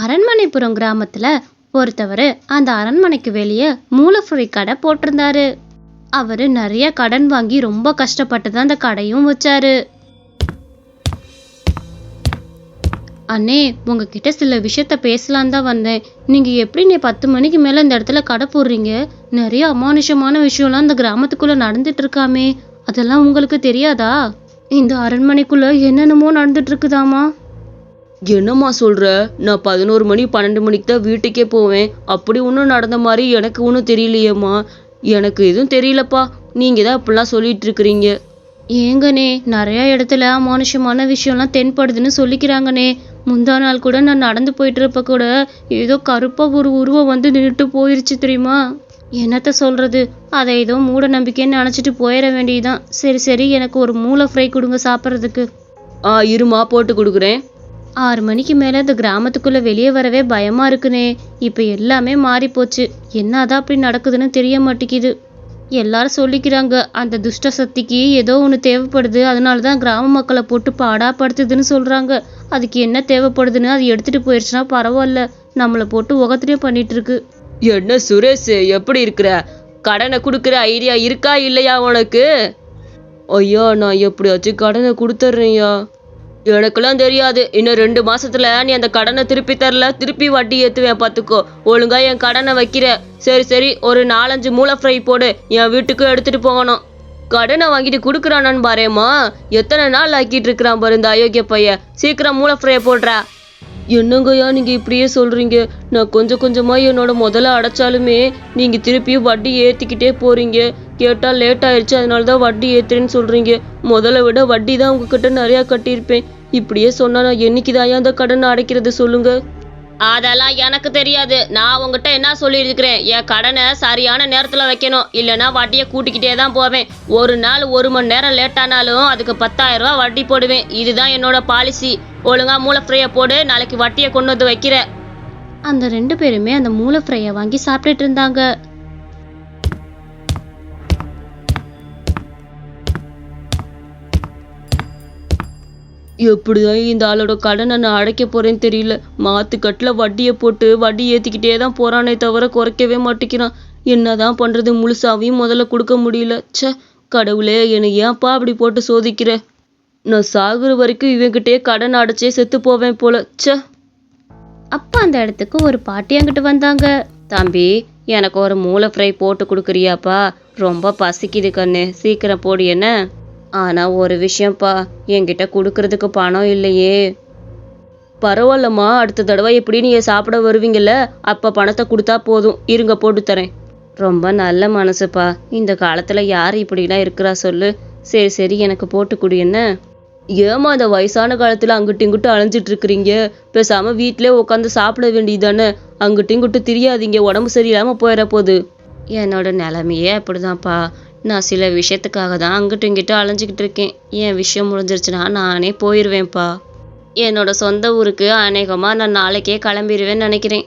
அரண்மனைப்புறம் கிராமத்துல ஒருத்தவர் அந்த அரண்மனைக்கு வெளியே மூலஃபுரி கடை போட்டிருந்தாரு. அவரு நிறைய கடன் வாங்கி ரொம்ப கஷ்டப்பட்டு தான் அந்த கடையும் வச்சாரு. அண்ணே உங்ககிட்ட சில விஷயத்த பேசலாம் தான் வந்தேன். நீங்க எப்படி நீ பத்து மணிக்கு மேல இந்த இடத்துல கடை போடுறீங்க? நிறைய அமானுஷமான விஷயம்லாம் இந்த கிராமத்துக்குள்ள நடந்துட்டு இருக்காமே அதெல்லாம் உங்களுக்கு தெரியாதா? இந்த அரண்மனைக்குள்ள என்னென்னமோ நடந்துட்டு இருக்குதாமா என்னம்மா சொல்ற? நான் பதினோரு மணி பன்னெண்டு மணிக்கு தான் வீட்டுக்கே போவேன். அப்படி ஒன்றும் நடந்த மாதிரி எனக்கு ஒன்றும் தெரியலையேம்மா. எனக்கு எதுவும் தெரியலப்பா. நீங்க தான் இப்படிலாம் சொல்லிட்டு இருக்கிறீங்க. ஏங்கண்ணே நிறைய இடத்துல அமானுஷமான விஷயம்லாம் தென்படுதுன்னு சொல்லிக்கிறாங்கண்ணே முந்தா நாள் கூட நான் நடந்து போயிட்டு இருப்ப கூட ஏதோ கருப்பா ஒரு உருவம் வந்து நின்றுட்டு போயிருச்சு தெரியுமா? என்னத்த சொல்றது? அதை ஏதோ மூட நம்பிக்கைன்னு நினச்சிட்டு போயிட வேண்டியதுதான். சரி சரி எனக்கு ஒரு மூளை ஃப்ரை கொடுங்க சாப்பிட்றதுக்கு. ஆ இருமா போட்டு கொடுக்குறேன். ஆறு மணிக்கு மேலே இந்த கிராமத்துக்குள்ள வெளியே வரவே பயமா இருக்குனே. இப்போ எல்லாமே மாறி போச்சு என்னதான் அப்படி நடக்குதுன்னு தெரிய மாட்டேங்குது. எல்லாரும் சொல்லிக்கிறாங்க அந்த துஷ்ட சக்திக்கு ஏதோ ஒன்று தேவைப்படுது. அதனால தான் கிராம மக்களை போட்டு பாடாப்படுத்துதுன்னு சொல்றாங்க. அதுக்கு என்ன தேவைப்படுதுன்னு அது எடுத்துட்டு போயிடுச்சுன்னா பரவாயில்ல. நம்மளை போட்டு உகத்திலே பண்ணிட்டு இருக்கு என்ன சுரேஷ் எப்படி இருக்கிற? கடனை கொடுக்குற ஐடியா இருக்கா இல்லையா உனக்கு? ஐயா நான் எப்படியாச்சும் கடனை கொடுத்துட்றேன்யா. எனக்கெல்லாம் தெரியாது. இன்னும் ரெண்டு மாசத்துல நீ அந்த கடனை திருப்பி தரல. திருப்பி வட்டி ஏத்துவேன் பார்த்துக்கோ ஒழுங்கா என் கடனை வைக்கிற. சரி சரி ஒரு நாலஞ்சு மூளை ஃப்ரை போடு. என் வீட்டுக்கு எடுத்துட்டு போகணும். கடனை வாங்கிட்டு கொடுக்குறானான்னு பாரேம்மா எத்தனை நாள் ஆக்கிட்டு இருக்கிறான் பாரு இந்த அயோக்கிய பையன். சீக்கிரம் மூளை ஃப்ரை போடுறா. என்னங்கய்யா நீங்க இப்படியே சொல்றீங்க? நான் கொஞ்சம் கொஞ்சமா என்னோட முதல்ல அடைச்சாலுமே நீங்க திருப்பியும் வட்டி ஏத்திக்கிட்டே போறீங்க. கேட்டால் லேட் ஆயிடுச்சு அதனால தான் வட்டி ஏத்துறேன்னு சொல்றீங்க. முதல்ல விட வட்டி தான் உங்ககிட்ட நிறைய கட்டியிருப்பேன். இப்படியே சொன்னா நான் என்னைக்குதான் அந்த கடனை அடைக்கிறது சொல்லுங்க? அதெல்லாம் எனக்கு தெரியாது. நான் உங்ககிட்ட என்ன சொல்லியிருக்கிறேன்? என் கடனை சரியான நேரத்தில் வைக்கணும். இல்லைன்னா வட்டியை கூட்டிக்கிட்டே தான் போவேன். ஒரு நாள் ஒரு மணி நேரம் லேட் ஆனாலும் அதுக்கு பத்தாயிரம் ரூபாய் வட்டி போடுவேன். இதுதான் என்னோட பாலிசி ஒழுங்கா மூளை ஃப்ரீயை போடு. நாளைக்கு வட்டியை கொண்டு வந்து வைக்கிறேன். அந்த ரெண்டு பேருமே அந்த மூளை ஃப்ரையை வாங்கி சாப்பிட்டுட்டு இருந்தாங்க. எப்படிதான் இந்த ஆளோட கடனை நான் அடைக்க போறேன்னு தெரியல. மாத்து வட்டியை போட்டு வட்டி ஏற்றிக்கிட்டே தான் போறானே தவிர குறைக்கவே மாட்டேங்கிறான். என்னதான் பண்றது முழுசாவையும் முதல்ல கொடுக்க முடியல. ச்சே கடவுளே என்னை ஏன்ப்பா அப்படி போட்டு சோதிக்கிற? நான் சாகுற வரைக்கும் இவன்கிட்டயே கடன் அடைச்சே செத்து போவேன் போல. ச்சே. அப்போ அந்த இடத்துக்கு ஒரு பாட்டி அங்கிட்டு வந்தாங்க. தம்பி எனக்கு ஒரு மூளை ஃப்ரை போட்டு கொடுக்குறியாப்பா. ரொம்ப பசிக்குது கண்ணு. சீக்கிரம் போடு என்ன? ஆனால் ஒரு விஷயம்ப்பா என்கிட்ட கொடுக்கறதுக்கு பணம் இல்லையே. பரவாயில்லம்மா அடுத்த தடவை எப்படி நீங்கள் சாப்பிட வருவீங்கள்ல அப்போ பணத்தை கொடுத்தா போதும். இருங்க போட்டு தரேன். ரொம்ப நல்ல மனசுப்பா. இந்த காலத்தில் யார் இப்படிலாம் இருக்கிறா சொல்லு. சரி சரி எனக்கு போட்டு கொடு என்ன? ஏமா இந்த வயசான காலத்தில் அங்கிட்டு இங்கிட்டு அலைஞ்சிட்டு இருக்கிறீங்க? பேசாமல் வீட்டிலே உட்காந்து சாப்பிட வேண்டியதானே அங்கிட்டு இங்கிட்டு தெரியாதீங்க உடம்பு சரியில்லாமல் போயிட போகுது என்னோட நிலமையே அப்படிதான்ப்பா. நான் சில விஷயத்துக்காக தான் அங்கிட்டும் இங்கிட்டும் அலைஞ்சிக்கிட்டு இருக்கேன். என் விஷயம் முடிஞ்சிருச்சுன்னா நானே போயிடுவேன்ப்பா என்னோட சொந்த ஊருக்கு அநேகமாக நான் நாளைக்கே கிளம்பிடுவேன்னு நினைக்கிறேன்.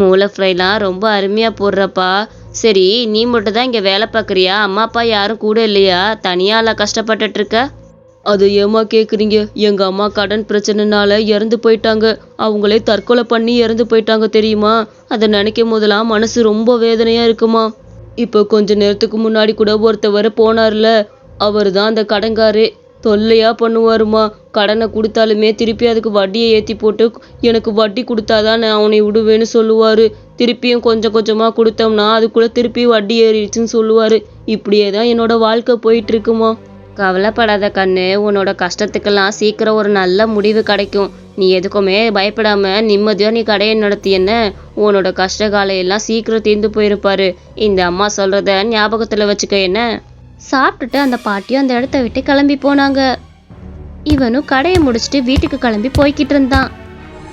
மூளை ஃப்ரைலாம் ரொம்ப அருமையாக போடுறப்பா. சரி நீ மட்டும் தான் இங்கே வேலை பார்க்குறியா? அம்மா அப்பா யாரும் கூட இல்லையா? தனியால கஷ்டப்பட்டுட்டு இருக்க? அது ஏமா கேட்குறீங்க எங்கள் அம்மா கடன் பிரச்சனைனால இறந்து போயிட்டாங்க. அவங்களே தற்கொலை பண்ணி இறந்து போயிட்டாங்க தெரியுமா? அதை நினைக்கும் போதெல்லாம் மனசு ரொம்ப வேதனையாக இருக்குமா? இப்போ கொஞ்ச நேரத்துக்கு முன்னாடி கூட ஒருத்தவர் போனார்ல அவர் தான் அந்த கடங்காரே தொல்லையாக பண்ணுவாருமா? கடனை கொடுத்தாலுமே திருப்பி அதுக்கு வட்டியை ஏற்றி போட்டு எனக்கு வட்டி கொடுத்தாதான் நான் அவனை விடுவேன்னு சொல்லுவார். திருப்பியும் கொஞ்சம் கொஞ்சமாக கொடுத்தோம்னா அதுக்குள்ளே திருப்பி வட்டி ஏறிடுச்சுன்னு சொல்லுவார். இப்படியே தான் என்னோட வாழ்க்கை போயிட்டுருக்குமா கவலைப்படாத கண்ணு உன்னோட கஷ்டத்துக்கெல்லாம் சீக்கிரம் ஒரு நல்ல முடிவு கிடைக்கும். நீ எதுக்குமே பயப்படாம நிம்மதியா நீ கடையை நடத்தி என்ன? உன்னோட கஷ்ட காலம் எல்லாம் சீக்கிரம் தீர்ந்து போயிருப்பாரு. இந்த அம்மா சொல்றத ஞாபகத்துல வச்சுக்க என்ன? சாப்பிட்டுட்டு அந்த பாட்டியும் அந்த இடத்த விட்டு கிளம்பி போனாங்க. இவனும் கடையை முடிச்சுட்டு வீட்டுக்கு கிளம்பி போய்கிட்டு இருந்தான்.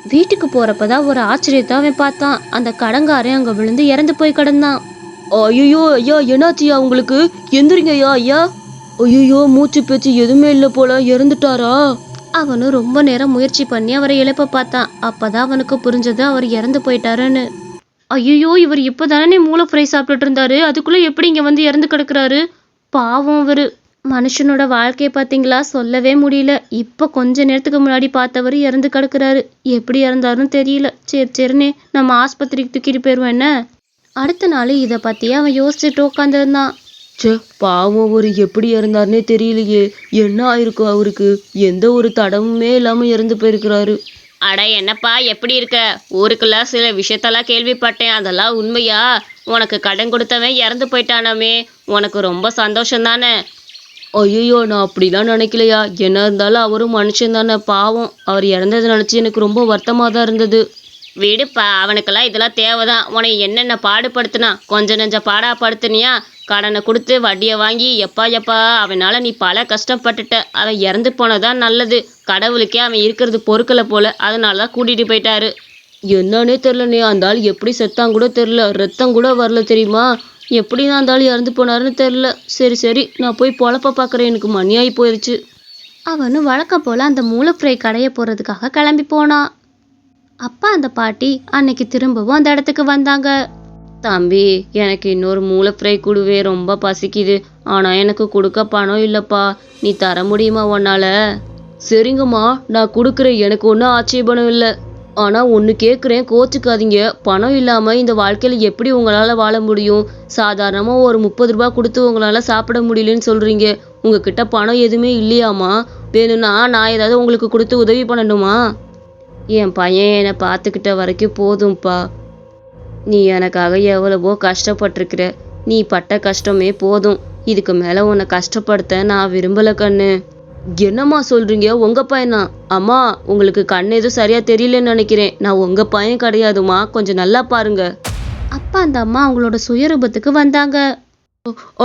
வீட்டுக்கு போறப்பதான் ஒரு ஆச்சரியத்தை அவன் பார்த்தான். அந்த கடங்காரன் அங்க விழுந்து இறந்து போய் கிடந்தான். ஐயோ ஐயா என்னாச்சியா உங்களுக்கு? எந்திரிங்க ஐயா ஐயா. ஐயோ மூச்சு பேச்சு எதுவுமே இல்லை போல இறந்துட்டாரா? அவனும் ரொம்ப நேரம் முயற்சி பண்ணி அவரை இழப்ப பார்த்தான். அப்பதான் அவனுக்கு புரிஞ்சது அவர் இறந்து போயிட்டாருன்னு. ஐயோ இவர் இப்பதானே மூளை ஃப்ரை சாப்பிட்டுட்டு இருந்தாரு? அதுக்குள்ள எப்படி இங்க வந்து இறந்து கிடக்குறாரு? பாவம் அவரு. மனுஷனோட வாழ்க்கையை பார்த்தீங்களா? சொல்லவே முடியல. இப்போ கொஞ்ச நேரத்துக்கு முன்னாடி பார்த்தவர் இறந்து கிடக்குறாரு. எப்படி இறந்தாருன்னு தெரியல. சரி சரிண்ணே நம்ம ஆஸ்பத்திரிக்கு தூக்கிட்டு போயிடுவோம் என்ன? அடுத்த நாள் இதை பற்றி அவன் யோசிச்சுட்டு உட்காந்துருந்தான் ச்சே பாவம் அவர் எப்படி இறந்தாருன்னே தெரியலையே. என்ன ஆயிருக்கும் அவருக்கு? எந்த ஒரு தடமுமே இல்லாம இறந்து போயிருக்கிறாரு. அட என்னப்பா எப்படி இருக்க? ஊருக்குள்ள சில விஷயத்தெல்லாம் கேள்விப்பட்டேன். அதெல்லாம் உண்மையா? உனக்கு கடன் கொடுத்தவன் இறந்து போயிட்டானாமே. உனக்கு ரொம்ப சந்தோஷம் தானே? ஐயோ நான் அப்படிலாம் நினைக்கலையா? என்ன இருந்தாலும் அவரும் மனுஷன் தானே. பாவம் அவர் இறந்ததை நினச்சி எனக்கு ரொம்ப வருத்தமாக தான் இருந்தது. விடுப்பா அவனுக்கெல்லாம் இதெல்லாம் தேவைதான். உன்னை என்னென்ன பாடுபடுத்தினா? கொஞ்ச நெஞ்ச பாடா படுத்துனியா? கடனை கொடுத்து வட்டியை வாங்கி எப்பா எப்பா அவனால் நீ பல கஷ்டப்பட்டுட்ட. அவன் இறந்து போனதான் நல்லது. கடவுளுக்கே அவன் இருக்கிறது பொறுக்கலை போல. அதனால தான் கூட்டிகிட்டு போயிட்டாரு. என்னன்னே தெரிலண்ணே அந்த ஆள் எப்படி செத்தான் கூட தெரில ரத்தம் கூட வரல தெரியுமா? எப்படி தான் அந்த ஆள் இறந்து போனாருன்னு தெரில சரி சரி நான் போய் பொழப்ப பார்க்குறேன். எனக்கு மணியாகி போயிடுச்சு அவனும் வழக்கம் போல் அந்த மூளைஃப்ரை கடையை போகிறதுக்காக கிளம்பி போனான். அப்பா அந்த பாட்டி அன்னைக்கு திரும்பவும் அந்த இடத்துக்கு வந்தாங்க. தம்பி எனக்கு இன்னொரு மூளை ஃப்ரை கொடுவே. ரொம்ப பசிக்குது. ஆனால் எனக்கு கொடுக்க பணம் இல்லைப்பா. நீ தர முடியுமா உன்னால? சரிங்கம்மா நான் கொடுக்குறேன். எனக்கு ஒன்றும் ஆட்சேபணம் இல்லை. ஆனால் ஒன்று கேட்குறேன் கோச்சுக்காதீங்க. பணம் இல்லாமல் இந்த வாழ்க்கையில் எப்படி உங்களால் வாழ முடியும்? சாதாரணமாக ஒரு முப்பது ரூபா கொடுத்து உங்களால் சாப்பிட முடியலன்னு சொல்கிறீங்க உங்ககிட்ட பணம் எதுவுமே இல்லையாம்மா? வேணும்னா நான் ஏதாவது உங்களுக்கு கொடுத்து உதவி பண்ணணுமா? என் பையன் என்னை பார்த்துக்கிட்ட வரைக்கும் போதும்ப்பா. நீ எனக்காக எவ்வளவோ கஷ்டப்பட்டிருக்கிற. நீ பட்ட கஷ்டமே போதும். இதுக்கு மேல உன்னை கஷ்டப்படுத்த நான் விரும்பல கண்ணு. என்னம்மா சொல்றீங்க? உங்க பையனா? அம்மா உங்களுக்கு கண்ணு எதுவும் சரியா தெரியலன்னு நினைக்கிறேன். நான் உங்க பையன் கிடையாதும்மா. கொஞ்சம் நல்லா பாருங்க. அப்பா அந்த அம்மா அவங்களோட சுயரூபத்துக்கு வந்தாங்க.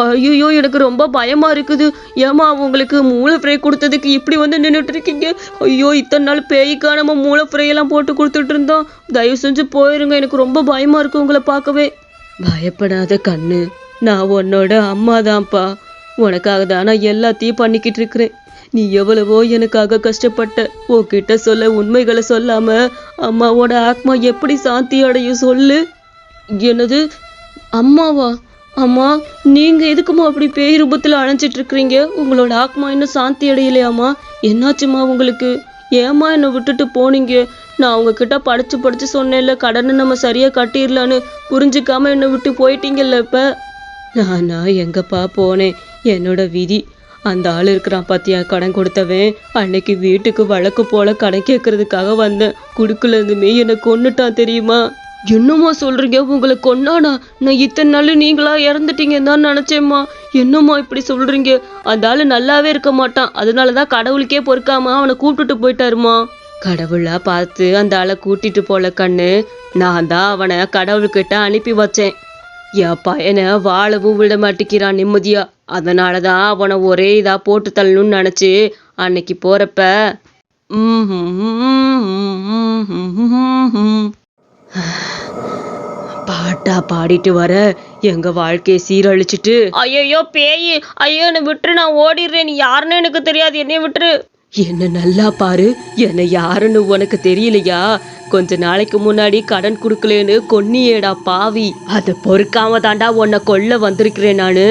ஐயோ எனக்கு ரொம்ப பயமா இருக்குது. ஏமா உங்களுக்கு மூளை ஃப்ரை கொடுத்ததுக்கு இப்படி வந்து நின்றுட்டு இருக்கீங்க ஐயோ இத்தனை நாள் பேய்க்கா நம்ம மூளை ஃப்ரை எல்லாம் போட்டு கொடுத்துட்டு இருந்தோம் தயவு செஞ்சு போயிருங்க எனக்கு ரொம்ப பயமா இருக்கு உங்களை பார்க்கவே. பயப்படாத கண்ணு நான் உன்னோட அம்மா தான்ப்பா. உனக்காக தான் நான் எல்லாத்தையும் பண்ணிக்கிட்டு இருக்கிறேன். நீ எவ்வளவோ எனக்காக கஷ்டப்பட்ட உன்கிட்ட சொல்ல உண்மைகளை சொல்லாம அம்மாவோட ஆத்மா எப்படி சாந்தி அடையும் சொல்லு. என்னது அம்மாவா? அம்மா நீங்க எதுக்குமா அப்படி பேய் ரூபத்தில் அணைஞ்சிட்டு இருக்கிறீங்க? உங்களோட ஆத்மா இன்னும் சாந்தி அடையலையாம்மா? என்னாச்சுமா உங்களுக்கு? ஏம்மா என்னை விட்டுட்டு போனீங்க? நான் உங்ககிட்ட படிச்சு படிச்சு சொன்னேன்ல கடனை நம்ம சரியா கட்டிடலான்னு. புரிஞ்சுக்காம என்னை விட்டு போயிட்டீங்கல்ல இப்ப? நானா எங்கப்பா போனேன்? என்னோட விதி. அந்த ஆள் இருக்கிறான் பார்த்தியா கடன் கொடுத்தவன். அன்னைக்கு வீட்டுக்கு வழக்கு போல கடன் கேட்கறதுக்காக வந்தேன். குடுக்குலேருந்துமே என்னை கொன்னுட்டான் தெரியுமா? என்னம்மா சொல்றீங்க? உங்களை கொன்னானா? நான் இத்தனை நாள் நீங்களா இறந்துட்டீங்கன்னு தான் நினைச்சேம்மா. என்னம்மா இப்படி சொல்றீங்க? அந்த ஆள் நல்லாவே இருக்க மாட்டான். அதனால தான் கடவுளுக்கே பொறுக்காம அவனை கூப்பிட்டுட்டு போயிட்டாருமா கடவுளா பார்த்து அந்த ஆளை கூட்டிட்டு போல கண்ணு. நான் தான் அவனை கடவுள்கிட்ட அனுப்பி வச்சேன். என் பையனை வாழவும் விட மாட்டேங்கிறான் நிம்மதியா. அதனாலதான் அவனை ஒரே இதாக போட்டு தள்ளணும்னு நினச்சி அன்னைக்கு போறப்ப பாட்டா பாடிட்டு வர. எங்க வாழ்க்கையை சீரழிச்சிட்டு. ஐயோ பேய் ஐயோ என்னை விட்டுரு நான் ஓடிடுறேன். நீ யாருன்னு எனக்கு தெரியாது. என்னைய விட்டுரு. என்ன நல்லா பாரு. என்ன யாருன்னு உனக்கு தெரியலையா? கொஞ்ச நாளைக்கு முன்னாடி கடன் கொடுக்கலேன்னு கொன்னியேடா பாவி. அதை பொறுக்காம தாண்டா உன்னை கொல்ல வந்திருக்கிறேன் நானு.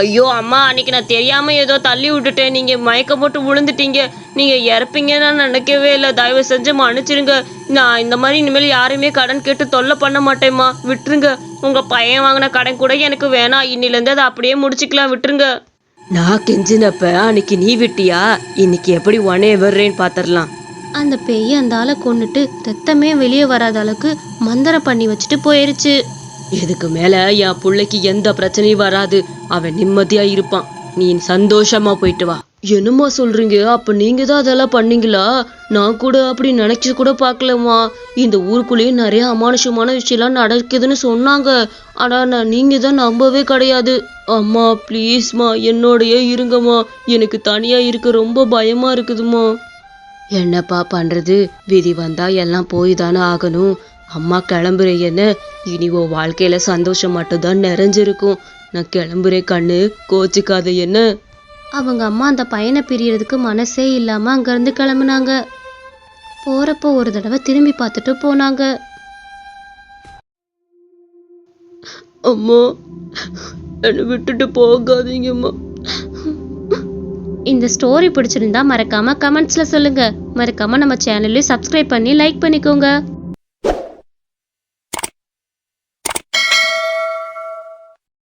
ஐயோ அம்மா அன்னைக்கு நான் தெரியாம ஏதோ தள்ளி விட்டுட்டேன். நீங்க மயக்கம் போட்டு விழுந்துட்டீங்க. நீங்க இறப்பீங்கன்னு நான் நினைக்கவே இல்லை. தயவு செஞ்சு மன்னிச்சிருங்க. நான் இந்த மாதிரி இனிமேல் யாரையுமே கடன் கேட்டு தொல்லை பண்ண மாட்டேம்மா. விட்டுருங்க. உங்க பையன் வாங்கின கடன் கூட எனக்கு வேணாம். இன்னில இருந்து அதை அப்படியே முடிச்சுக்கலாம். விட்டுருங்க. நான் கெஞ்சினப்ப அன்னைக்கு நீ விட்டியா? இன்னைக்கு எப்படி உனைய வர்றேன்னு பாத்திரலாம். அந்த பேய் அந்த ஆளை கொன்னுட்டு ரத்தமே வெளியே வராத அளவுக்கு மந்திரம் பண்ணி வச்சுட்டு போயிருச்சு. இதுக்கு மேல என் பிள்ளைக்கு எந்த பிரச்சனையும் வராது. அவன் நிம்மதியா இருப்பான். நீ சந்தோஷமா போயிட்டு வா. என்னம்மா சொல்றீங்க? அப்ப நீங்க தான் அதெல்லாம் பண்ணீங்களா? நான் கூட அப்படி நினைச்சு கூட பார்க்கலம்மா. இந்த ஊருக்குள்ளேயே நிறைய அமானுஷமான விஷயம்லாம் நடக்குதுன்னு சொன்னாங்க. ஆனா நான் நீங்க தான் நம்பவே கிடையாது. அம்மா ப்ளீஸ்மா என்னோடயே இருங்கம்மா. எனக்கு தனியா இருக்க ரொம்ப பயமா இருக்குதும்மா. என்னப்பா பண்றது? விதி வந்தா எல்லாம் போய் தானே ஆகணும். அம்மா கிளம்புறேன் என்ன? இனி உன் வாழ்க்கையில சந்தோஷம் மட்டும்தான் நிறைஞ்சிருக்கும். நான் கிளம்புறேன் கண்ணு கோச்சிக்காத என்ன? அவங்க அம்மா அந்த பையனை பிரியறதுக்கு மனசே இல்லாம அங்கிருந்து கிளம்புனாங்க. போறப்போ ஒரு தடவை திரும்பி பார்த்துட்டு போனாங்க. அம்மா என்னை விட்டுட்டு போகாதீங்கம்மா. இந்த ஸ்டோரி பிடிச்சிருந்தா மறக்காம கமெண்ட்ஸ்ல சொல்லுங்க. மறக்காம நம்ம சேனலையும் சப்ஸ்கிரைப் பண்ணி லைக் பண்ணிக்கோங்க.